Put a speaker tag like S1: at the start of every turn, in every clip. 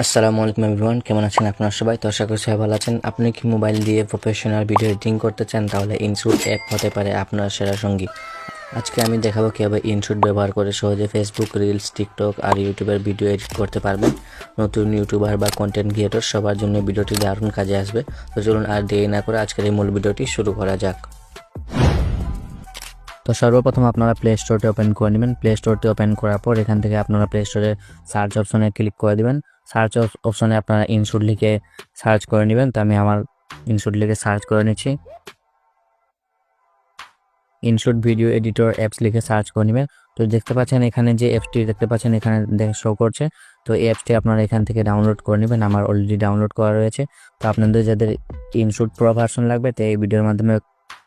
S1: আসসালামু আলাইকুম এভরিওয়ান কেমন আছেন আপনারা সবাই? তো আশা করি সবাই ভালো আছেন। আপনি কি মোবাইল দিয়ে প্রফেশনাল ভিডিও এডিটিং করতে চান, তাহলে ইনশুট অ্যাপ হতে পারে আপনার সেরা সঙ্গী। আজকে আমি দেখাবো কীভাবে ইনশুট ব্যবহার করে সহজে ফেসবুক রিলস টিকটক আর ইউটিউবের ভিডিও এডিট করতে পারবেন। নতুন ইউটিউবার বা কন্টেন্ট ক্রিয়েটর সবার জন্য ভিডিওটি দারুণ কাজে আসবে। তো চলুন আর দেরি না করে আজকের এই মূল ভিডিওটি শুরু করা যাক। তো সর্বপ্রথম আপনারা প্লে স্টোরটি ওপেন করে নেবেন। প্লে স্টোরটি ওপেন করার পর এখান থেকে আপনারা প্লে স্টোরে সার্চ অপশনে ক্লিক করে দিবেন। সার্চ অপশনে আপনারা ইনশুট লিখে সার্চ করে নেবেন। তো আমি আমার ইনশুট লিখে সার্চ করে নিচ্ছি। ইনশুট ভিডিও এডিটর অ্যাপস লিখে সার্চ করে নেবেন। তো দেখতে পাচ্ছেন এখানে যে অ্যাপসটি দেখতে পাচ্ছেন এখানে শো করছে। তো এই অ্যাপসটি আপনারা এখান থেকে ডাউনলোড করে নেবেন। আমার অলরেডি ডাউনলোড করা রয়েছে। তো আপনাদের যাদের ইনশুট প্রো ভার্সন লাগবে, তো এই ভিডিওর মাধ্যমে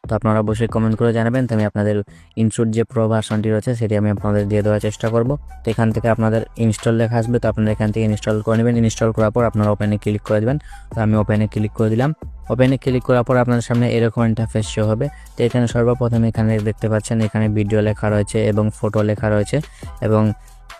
S1: তো আপনারা অবশ্যই কমেন্ট করে জানাবেন। তো আমি আপনাদের ইনশুট যে প্রো ভার্সনটি রয়েছে, সেটি আমি আপনাদের দিয়ে দেওয়ার চেষ্টা করব। তো এখান থেকে আপনাদের ইনস্টল লেখা আসবে। তো আপনারা এখান থেকে ইনস্টল করে নেবেন। ইনস্টল করার পর আপনারা ওপেনে ক্লিক করে দেবেন। তো আমি ওপেনে ক্লিক করে দিলাম। ওপেনে ক্লিক করার পর আপনাদের সামনে এরকম ইন্টারফেস শো হবে। তো এখানে সর্বপ্রথম এখানে দেখতে পাচ্ছেন, এখানে ভিডিও লেখা রয়েছে এবং ফটো লেখা রয়েছে এবং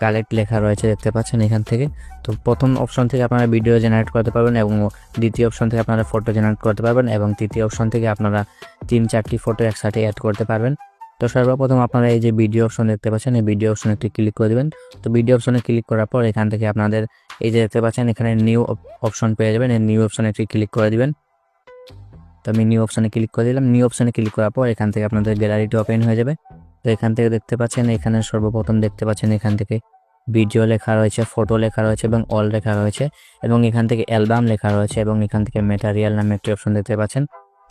S1: কালেক্ট লেখা রয়েছে, দেখতে পাচ্ছেন এখান থেকে। তো প্রথম অপশন থেকে আপনারা ভিডিও জেনারেট করতে পারবেন এবং দ্বিতীয় অপশন থেকে আপনারা ফটো জেনারেট করতে পারবেন এবং তৃতীয় অপশন থেকে আপনারা তিন, চারটি ফটো একসাথে অ্যাড করতে পারবেন। তো সর্বপ্রথম আপনারা এই যে ভিডিও অপশন দেখতে পাচ্ছেন, এই ভিডিও অপশনে একটি ক্লিক করে দেবেন। তো ভিডিও অপশনে ক্লিক করার পর এখান থেকে আপনাদের এই যে দেখতে পাচ্ছেন, এখানে নিউ অপশন পেয়ে যাবেন। এই নিউ অপশনে একটি ক্লিক করে দিবেন। তো আমি নিউ অপশনে ক্লিক করে দিলাম। নিউ অপশনে ক্লিক করার পর এখান থেকে আপনাদের গ্যালারিটি ওপেন হয়ে যাবে। তো এখান থেকে দেখতে পাচ্ছেন, এখানে সর্বপ্রথম দেখতে পাচ্ছেন এখান থেকে ভিডিও লেখা রয়েছে ফটো লেখা রয়েছে এবং অল লেখা রয়েছে এবং এখান থেকে অ্যালবাম লেখা রয়েছে এবং এখান থেকে ম্যাটারিয়াল নামে একটি অপশন দেখতে পাচ্ছেন।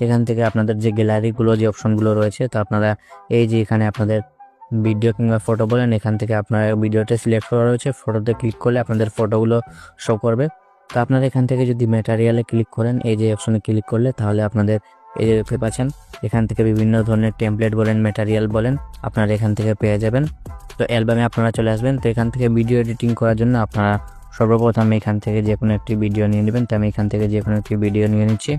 S1: এখান থেকে আপনাদের যে গ্যালারিগুলো যে অপশনগুলো রয়েছে, তো আপনারা এই যে এখানে আপনাদের ভিডিও কিংবা ফটো বলেন, এখান থেকে আপনার ভিডিওটা সিলেক্ট করা রয়েছে ফটোতে ক্লিক করলে আপনাদের ফটোগুলো শো করবে। তো আপনারা এখান থেকে যদি ম্যাটারিয়ালে ক্লিক করেন, এই যে অপশনে ক্লিক করলে তাহলে আপনাদের এই যে দেখতে পাচ্ছেন, এখান থেকে বিভিন্ন ধরনের টেমপ্লেট বলেন ম্যাটারিয়াল বলেন, আপনারা এখান থেকে পেয়ে যাবেন। তো অ্যালবামে আপনারা চলে আসবেন, তো এখান থেকে ভিডিও এডিটিং করার জন্য আপনারা সর্বপ্রথম এখান থেকে যে কোনো একটি ভিডিও নিয়ে নেবেন। তো আমি এখান থেকে যে কোনো একটি ভিডিও নিয়ে নিচ্ছি।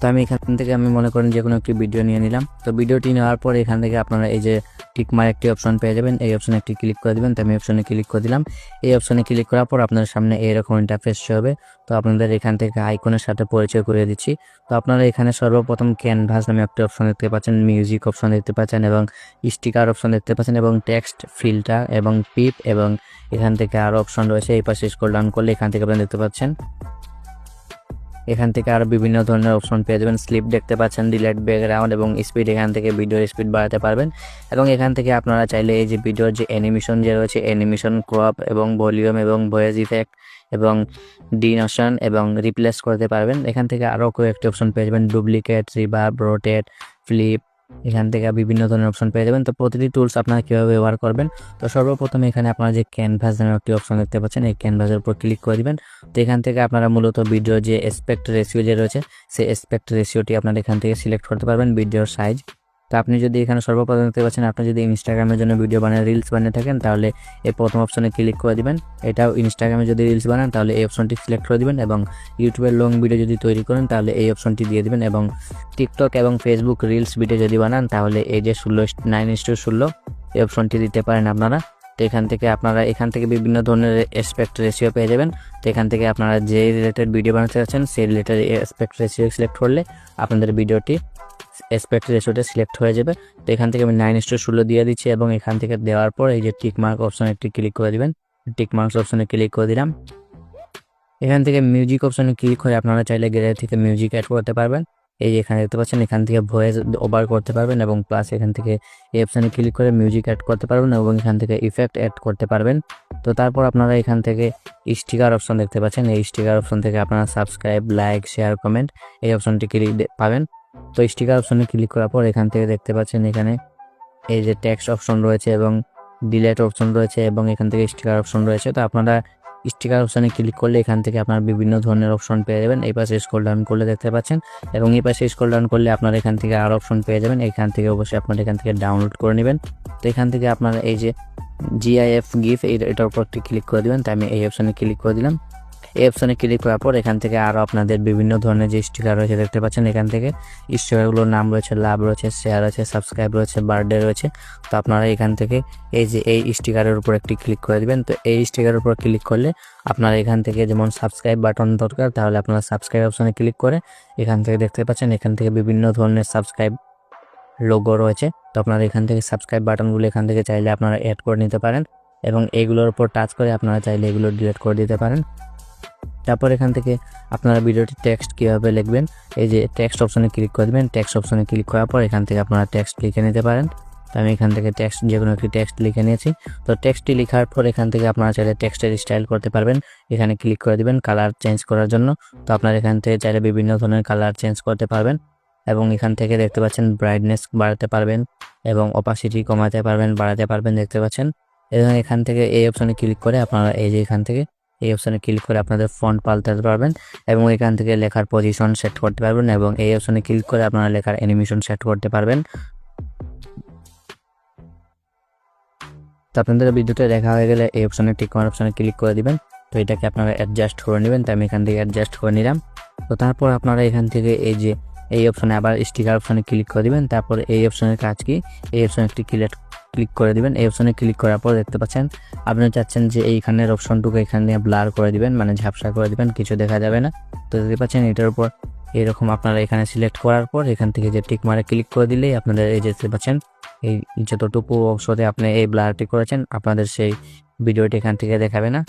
S1: তো আমি এখান থেকে আমি মনে করেন যে কোনো একটি ভিডিও নিয়ে নিলাম। তো ভিডিওটি নেওয়ার পর এখান থেকে আপনারা এই যে টিকমার একটি অপশন পেয়ে যাবেন। এই অপশনে একটি ক্লিক করে দেবেন। তো আমি অপশনে ক্লিক করে দিলাম। এই অপশনে ক্লিক করার পর আপনার সামনে এরকম ইন্টারফেস হবে। তো আপনাদের এখান থেকে আইকনের সাথে পরিচয় করে দিচ্ছি। তো আপনারা এখানে সর্বপ্রথম ক্যানভাস নামে একটি অপশন দেখতে পাচ্ছেন মিউজিক অপশন দেখতে পাচ্ছেন এবং স্টিকার অপশন দেখতে পাচ্ছেন এবং টেক্সট ফিল্টার এবং পিপ এবং এখান থেকে আরও অপশন রয়েছে। এই পাশে স্ক্রল ডাউন করলে এখান থেকে আপনারা দেখতে পাচ্ছেন। এখান থেকে আরও বিভিন্ন ধরনের অপশন পেয়ে যাবেন। স্লিপ দেখতে পাচ্ছেন ডিলেট ব্যাকগ্রাউন্ড এবং স্পিড এখান থেকে ভিডিওর স্পিড বাড়াতে পারবেন। এবং এখান থেকে আপনারা চাইলে এই যে ভিডিওর যে অ্যানিমেশন যে রয়েছে অ্যানিমেশন ক্রপ এবং ভলিউম এবং ভয়েস ইফেক্ট এবং ডিনোশন এবং রিপ্লেস করতে পারবেন। এখান থেকে আরও কয়েকটি অপশন পেয়ে যাবেন। ডুপ্লিকেট রিভার্ব রোটেট ফ্লিপ এখান থেকে বিভিন্ন ধরনের অপশন পেয়ে যাবেন। তো প্রতিটি টুলস আপনারা কীভাবে ব্যবহার করবেন? তো সর্বপ্রথম এখানে আপনারা যে ক্যানভাস নামে একটি অপশন দেখতে পাচ্ছেন, এই ক্যানভাসের উপর ক্লিক করে দিবেন। তো এখান থেকে আপনারা মূলত ভিডিও যে এসপেক্ট রেশিও যে রয়েছে, সেই এসপেক্ট রেশিওটি আপনারা এখান থেকে সিলেক্ট করতে পারবেন ভিডিওর সাইজ তো আপনি যদি এখানে সর্বপ্রথম দেখতে পাচ্ছেন, আপনি যদি ইনস্টাগ্রামের জন্য ভিডিও বানান রিলস বানিয়ে থাকেন, তাহলে এই প্রথম অপশনে ক্লিক করে দিবেন। এটাও ইনস্টাগ্রামে যদি রিলস বানান, তাহলে এই অপশনটি সিলেক্ট করে দিবেন এবং ইউটিউবের লং ভিডিও যদি তৈরি করেন, তাহলে এই অপশনটি দিয়ে দিবেন এবং টিকটক এবং ফেসবুক রিলস ভিডিও যদি বানান, তাহলে এই যে ষোলো নাইন ইস ষোলো, এই অপশনটি দিতে পারেন আপনারা। তো এখান থেকে আপনারা, এখান থেকে বিভিন্ন ধরনের এসপেক্ট রেশিও পেয়ে যাবেন। তো এখান থেকে আপনারা যে রিলেটেড ভিডিও বানাতে চাচ্ছেন, সেই রিলেটেড এসপেক্ট রেশিও সিলেক্ট করলে আপনাদের ভিডিওটি এসপেক্ট রেশিওটা সিলেক্ট হয়ে যাবে। তো এখান থেকে আমি নাইন ইস্টু ষোলো দিয়ে দিচ্ছি এবং এখান থেকে দেওয়ার পর এই যে টিক মার্ক অপশনে একটি ক্লিক করে দিবেন। টিক মার্কস অপশনে ক্লিক করে দিলাম। এখান থেকে মিউজিক অপশনে ক্লিক করে আপনারা চাইলে গ্যালারি থেকে মিউজিক অ্যাড করতে পারবেন। এই যে এখানে দেখতে পাচ্ছেন, এখান থেকে ভয়েস ওভার করতে পারবেন এবং প্লাস এখান থেকে এই অপশানে ক্লিক করে মিউজিক অ্যাড করতে পারবেন এবং এখান থেকে ইফেক্ট অ্যাড করতে পারবেন। তো তারপর আপনারা এখান থেকে স্টিকার অপশন দেখতে পাচ্ছেন। এই স্টিকার অপশন থেকে আপনারা সাবস্ক্রাইব লাইক শেয়ার কমেন্ট এই অপশনটি ক্লিক পাবেন। তো স্টিকার অপশনে ক্লিক করার পর এখান থেকে দেখতে পাচ্ছেন এখানে এই যে টেক্সট অপশন রয়েছে এবং ডিলেট অপশন রয়েছে এবং এখান থেকে স্টিকার অপশন রয়েছে। তো আপনারা স্টিকার অপশানে ক্লিক করলে এখান থেকে আপনার বিভিন্ন ধরনের অপশন পেয়ে যাবেন। এই পাশে স্ক্রল ডাউন করলে দেখতে পাচ্ছেন এবং এই পাশে স্ক্রল ডাউন করলে আপনার এখান থেকে আরও অপশন পেয়ে যাবেন। এখান থেকে অবশ্যই আপনারা এখান থেকে ডাউনলোড করে নেবেন। তো এখান থেকে আপনারা এই যে জিআইএফ গিফ এটার উপর ক্লিক করে দেবেন। তাই আমি এই অপশানে ক্লিক করে দিলাম। এই অপশনে ক্লিক করার পর এখান থেকে আরও আপনাদের বিভিন্ন ধরনের যে স্টিকার রয়েছে দেখতে পাচ্ছেন, এখান থেকে স্টিকারগুলোর নাম রয়েছে লাভ রয়েছে শেয়ার রয়েছে সাবস্ক্রাইব রয়েছে বার্থডে রয়েছে। তো আপনারা এখান থেকে এই যে এই স্টিকারের উপর একটি ক্লিক করে দিবেন। তো এই স্টিকারের উপর ক্লিক করলে আপনারা এখান থেকে যেমন সাবস্ক্রাইব বাটন দরকার, তাহলে আপনারা সাবস্ক্রাইব অপশনে ক্লিক করে এখান থেকে দেখতে পাচ্ছেন, এখান থেকে বিভিন্ন ধরনের সাবস্ক্রাইব লোগো রয়েছে। তো আপনারা এখান থেকে সাবস্ক্রাইব বাটনগুলো এখান থেকে চাইলে আপনারা অ্যাড করে নিতে পারেন এবং এইগুলোর উপর টাচ করে আপনারা চাইলে এগুলো ডিলিট করে দিতে পারেন। তারপর এখান থেকে আপনারা ভিডিওটি টেক্সট কীভাবে লিখবেন, এই যে টেক্সট অপশনে ক্লিক করে দেবেন টেক্সট অপশনে ক্লিক করার পর এখান থেকে আপনারা টেক্সট লিখে নিতে পারেন। তো আমি এখান থেকে টেক্সট যে কোনো একটি টেক্সট লিখে নিয়েছি। তো টেক্সটটি লেখার পর এখান থেকে আপনারা চাইলে টেক্সটের স্টাইল করতে পারবেন। এখানে ক্লিক করে দিবেন কালার চেঞ্জ করার জন্য। তো আপনারা এখান থেকে চাইলে বিভিন্ন ধরনের কালার চেঞ্জ করতে পারবেন এবং এখান থেকে দেখতে পাচ্ছেন ব্রাইটনেস বাড়াতে পারবেন এবং অপাসিটি কমাতে পারবেন, বাড়াতে পারবেন, দেখতে পাচ্ছেন। এবং এখান থেকে এই অপশনে ক্লিক করে আপনারা এই যে এখান থেকে এই অপশানে ক্লিক করে আপনাদের ফন্ট পাল্টাতে পারবেন এবং এখান থেকে লেখার পজিশন সেট করতে পারবেন এবং এই অপশানে ক্লিক করে আপনারা লেখার অ্যানিমেশন সেট করতে পারবেন। তো আপনাদের ভিডিওতে দেখা হয়ে গেলে এই অপশানে টিক মার অপশনে ক্লিক করে দিবেন। তো এটাকে আপনারা অ্যাডজাস্ট করে নেবেন, তো আমি এখান থেকে অ্যাডজাস্ট করে নিলাম। তো তারপর আপনারা এখান থেকে এই যে, এই অপশানে আবার স্টিকার অপশনে ক্লিক করে দিবেন। তারপর এই অপশনের কাজ কি? এই অপশানে একটি ক্লিক ক্লিক করে দিবেন। এই অপশনে ক্লিক করার পর দেখতে পাচ্ছেন আপনি চাচ্ছেন যে এইখানের অপশনটুকু এখানে ব্লার করে দিবেন মানে ঝাপসা করে দিবেন, কিছু দেখা যাবে না। তো দেখতে পাচ্ছেন, এটার উপর এরকম আপনারা এখানে সিলেক্ট করার পর এখান থেকে যে টিক মারে ক্লিক করে দিলেই আপনাদের এই দেখতে পাচ্ছেন, এই যতটুকু অংশতে আপনি এই ব্লারটি করেছেন, আপনাদের সেই ভিডিওটি এখান থেকে দেখাবে না।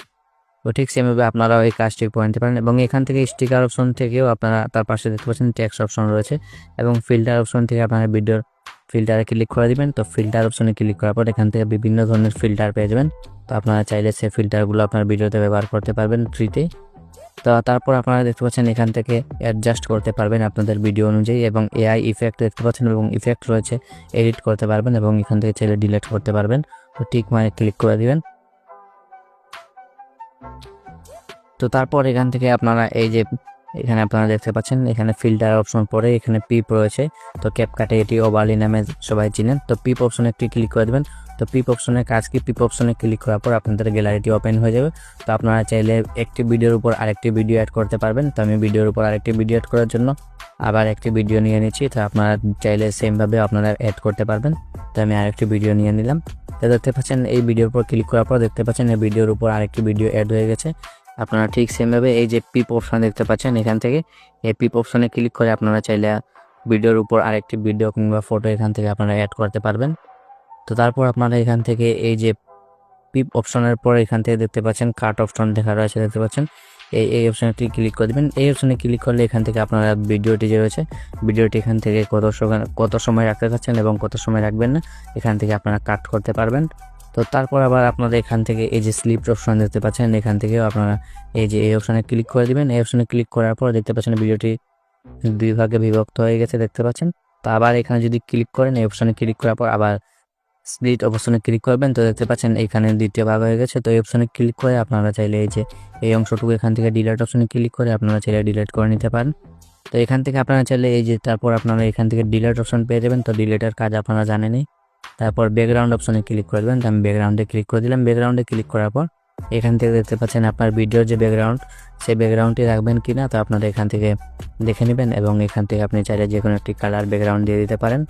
S1: তো ঠিক সেমভাবে আপনারাও এই কাজটি করে নিতে পারেন এবং এখান থেকে স্টিকার অপশন থেকেও আপনারা তার পাশে দেখতে পাচ্ছেন টেক্সট অপশন রয়েছে এবং ফিল্টার অপশন থেকে আপনারা ভিডিওর ফিল্টারে ক্লিক করে দিবেন। তো ফিল্টার অপশনে ক্লিক করার পর এখান থেকে বিভিন্ন ধরনের ফিল্টার পেয়ে যাবেন। তো আপনারা চাইলে সেই ফিল্টারগুলো আপনার ভিডিওতে ব্যবহার করতে পারবেন ফ্রিতে তো। তারপর আপনারা দেখতে পাচ্ছেন এখান থেকে অ্যাডজাস্ট করতে পারবেন আপনাদের ভিডিও অনুযায়ী এবং এআই ইফেক্ট দেখতে পাচ্ছেন এবং ইফেক্ট রয়েছে এডিট করতে পারবেন এবং এখান থেকে চাইলে ডিলিট করতে পারবেন। তো ঠিক মানে ক্লিক করে দিবেন। তো তারপর এখান থেকে আপনারা এই যে এখানে আপনারা দেখতে পাচ্ছেন, এখানে ফিল্টার অপশন পরে এখানে পিপ রয়েছে। তো ক্যাপ কাটে এটি ওবালি নামে সবাই চিনেন। তো পিপ অপশনে একটি ক্লিক করে দেবেন। তো পিপ অপশনের কাজ কি? পিপ অপশনে ক্লিক করার পর আপনাদের গ্যালারিটি ওপেন হয়ে যাবে। তো আপনারা চাইলে একটি ভিডিওর উপর আরেকটি ভিডিও অ্যাড করতে পারবেন। তো আমি ভিডিওর উপর আরেকটি ভিডিও অ্যাড করার জন্য আবার একটি ভিডিও নিয়ে নিচ্ছি। তো আপনারা চাইলে সেমভাবে আপনারা অ্যাড করতে পারবেন। তো আমি আরেকটি ভিডিও নিয়ে নিলাম। তো দেখতে পাচ্ছেন, এই ভিডিওর উপর ক্লিক করার পর দেখতে পাচ্ছেন, এই ভিডিওর উপর আরেকটি ভিডিও অ্যাড হয়ে গেছে। আপনারা ঠিক সেমভাবে এই যে পিপ অপশন দেখতে পাচ্ছেন এখান থেকে, এই পিপ অপশনে ক্লিক করে আপনারা চাইলে ভিডিওর উপর আরেকটি ভিডিও কিংবা ফটো এখান থেকে আপনারা অ্যাড করতে পারবেন। তো তারপর আপনারা এখান থেকে এই যে পিপ অপশনের পর এখান থেকে দেখতে পাচ্ছেন কাট অপশন দেখা রয়েছে, দেখতে পাচ্ছেন? এই এই অপশানটি ক্লিক করে দেবেন। এই অপশানে ক্লিক করলে এখান থেকে আপনারা ভিডিওটি যে রয়েছে, ভিডিওটি এখান থেকে কত সময় কত সময় রাখতে চাচ্ছেন এবং কত সময় রাখবেন না, এখান থেকে আপনারা কাট করতে পারবেন। তো তারপর আবার আপনারা এখান থেকে এই যে স্লিপ অপশন দেখতে পাচ্ছেন, এখান থেকেও আপনারা এই যে এই অপশানে ক্লিক করে দিবেন। এই অপশানে ক্লিক করার পর দেখতে পাচ্ছেন ভিডিওটি দুই ভাগে বিভক্ত হয়ে গেছে দেখতে পাচ্ছেন। তো আবার এখানে যদি ক্লিক করেন, এই অপশানে ক্লিক করার পর আবার স্প্লিট অপশনে ক্লিক করবেন। তো দেখতে পাচ্ছেন এখানে দ্বিতীয় ভাগ হয়ে গেছে। তো এই অপশনে ক্লিক করে আপনারা চাইলে এই যে এই অংশটুকু এখান থেকে ডিলেট অপশনে ক্লিক করে আপনারা চাইলে ডিলেট করে নিতে পারেন। তো এখান থেকে আপনারা চাইলে এই যে তারপর আপনারা এখান থেকে ডিলেট অপশন পেয়ে যাবেন। তো ডিলেটের কাজ আপনারা জানেনই। তারপর ব্যাকগ্রাউন্ড অপশনে ক্লিক করে দেবেন। আমি ব্যাকগ্রাউন্ডে ক্লিক করে দিলাম। ব্যাকগ্রাউন্ডে ক্লিক করার পর এখান থেকে দেখতে পাচ্ছেন আপনার ভিডিওর যে ব্যাকগ্রাউন্ড সেই ব্যাকগ্রাউন্ডটি রাখবেন কি না তো আপনারা এখান থেকে দেখে নেবেন এবং এখান থেকে আপনি চাইলে যে কোনো একটি কালার ব্যাকগ্রাউন্ড দিয়ে দিতে পারেন।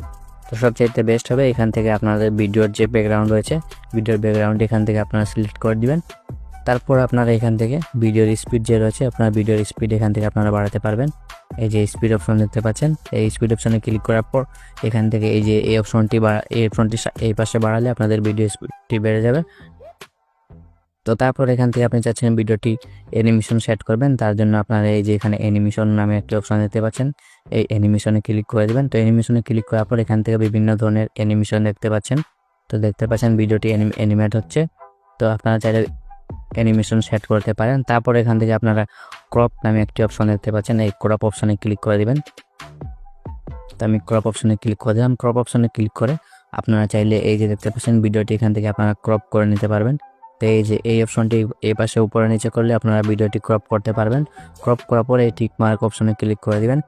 S1: তো সবচাইতে বেস্ট হবে এখান থেকে আপনাদের ভিডিওর যে ব্যাকগ্রাউন্ড রয়েছে ভিডিওর ব্যাকগ্রাউন্ড এখান থেকে আপনারা সিলেক্ট করে দিবেন। তারপর আপনারা এখান থেকে ভিডিওর স্পিড যে রয়েছে, আপনার ভিডিওর স্পিড এখান থেকে আপনারা বাড়াতে পারবেন। এই যে স্পিড অপশন দেখতে পাচ্ছেন, এই স্পিড অপশনে ক্লিক করার পর এখান থেকে এই যে এই অপশনটি এই অপশনটি এই পাশে বাড়ালে আপনাদের ভিডিও স্পিডটি বেড়ে যাবে। তো তারপর এখান থেকে আপনি চাচ্ছেন ভিডিওটি অ্যানিমেশন সেট করবেন, তার জন্য আপনারা এই যে এখানে অ্যানিমেশন নামে একটি অপশন দেখতে পাচ্ছেন, এই অ্যানিমেশনে ক্লিক করে দেবেন। তো অ্যানিমেশনে ক্লিক করার পর এখান থেকে বিভিন্ন ধরনের অ্যানিমেশন দেখতে পাচ্ছেন। তো দেখতে পাচ্ছেন ভিডিওটি অ্যানিমেট হচ্ছে। তো আপনারা চাইলে অ্যানিমেশন সেট করতে পারেন। তারপর এখান থেকে আপনারা ক্রপ নামে একটি অপশন দেখতে পাচ্ছেন। এই ক্রপ অপশনে ক্লিক করে দেবেন। তো আমি ক্রপ অপশনে ক্লিক করে দিলাম। ক্রপ অপশনে ক্লিক করে আপনারা চাইলে এই যে দেখতে পাচ্ছেন, ভিডিওটি এখান থেকে আপনারা ক্রপ করে নিতে পারবেন। তো এই যে এই অপশনটি এ পাশে উপরে নিচে করলে আপনারা ভিডিওটি ক্রপ করতে পারবেন। ক্রপ করার পরে এই টিক মার্ক অপশনে ক্লিক করে দিবেন।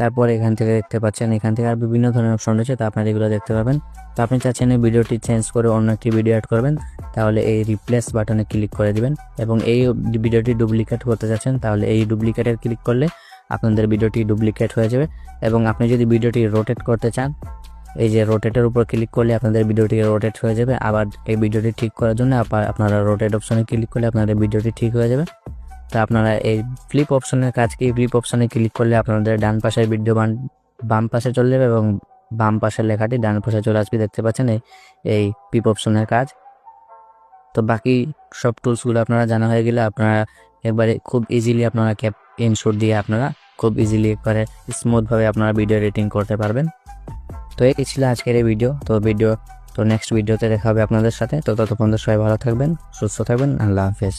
S1: তারপর এখান থেকে দেখতে পাচ্ছেন, এখান থেকে আর বিভিন্ন ধরনের অপশন রয়েছে, তা আপনারা এগুলো দেখতে পাবেন। তো আপনি চাচ্ছেন এই ভিডিওটি চেঞ্জ করে অন্য একটি ভিডিও অ্যাড করবেন, তাহলে এই রিপ্লেস বাটনে ক্লিক করে দিবেন এবং এই ভিডিওটি ডুপ্লিকেট করতে চাচ্ছেন, তাহলে এই ডুপ্লিকেটের ক্লিক করলে আপনাদের ভিডিওটি ডুপ্লিকেট হয়ে যাবে এবং আপনি যদি ভিডিওটি রোটেট করতে চান, এই যে রোটেটের উপর ক্লিক করলে আপনাদের ভিডিওটি রোটেট হয়ে যাবে, আবার এই ভিডিওটি ঠিক করার জন্য আপনারা রোটেট অপশনে ক্লিক করলে আপনাদের ভিডিওটি ঠিক হয়ে যাবে। তো আপনারা এই ফ্লিপ অপশনের কাজ কি? ফ্লিপ অপশনে ক্লিক করলে আপনাদের ডান পাশের বিদ্যমান বাম পাশে চলে যাবে এবং বাম পাশের লেখাটি ডান পাশে চলে আসবে। দেখতে পাচ্ছেন এই এই ফ্লিপ অপশনের কাজ। তো বাকি সব টুলসগুলো আপনারা জানা হয়ে গেলে আপনারা একবারে খুব ইজিলি আপনারা ক্যাপ ইনশোর দিয়ে আপনারা খুব ইজিলি একবারে স্মুথভাবে আপনারা ভিডিও এডিটিং করতে পারবেন। তো এই ছিল আজকের এই ভিডিও তো ভিডিও তো নেক্সট ভিডিওতে দেখা হবে আপনাদের সাথে। তো ততক্ষণ সবাই ভালো থাকবেন, সুস্থ থাকবেন। আল্লাহ হাফেজ।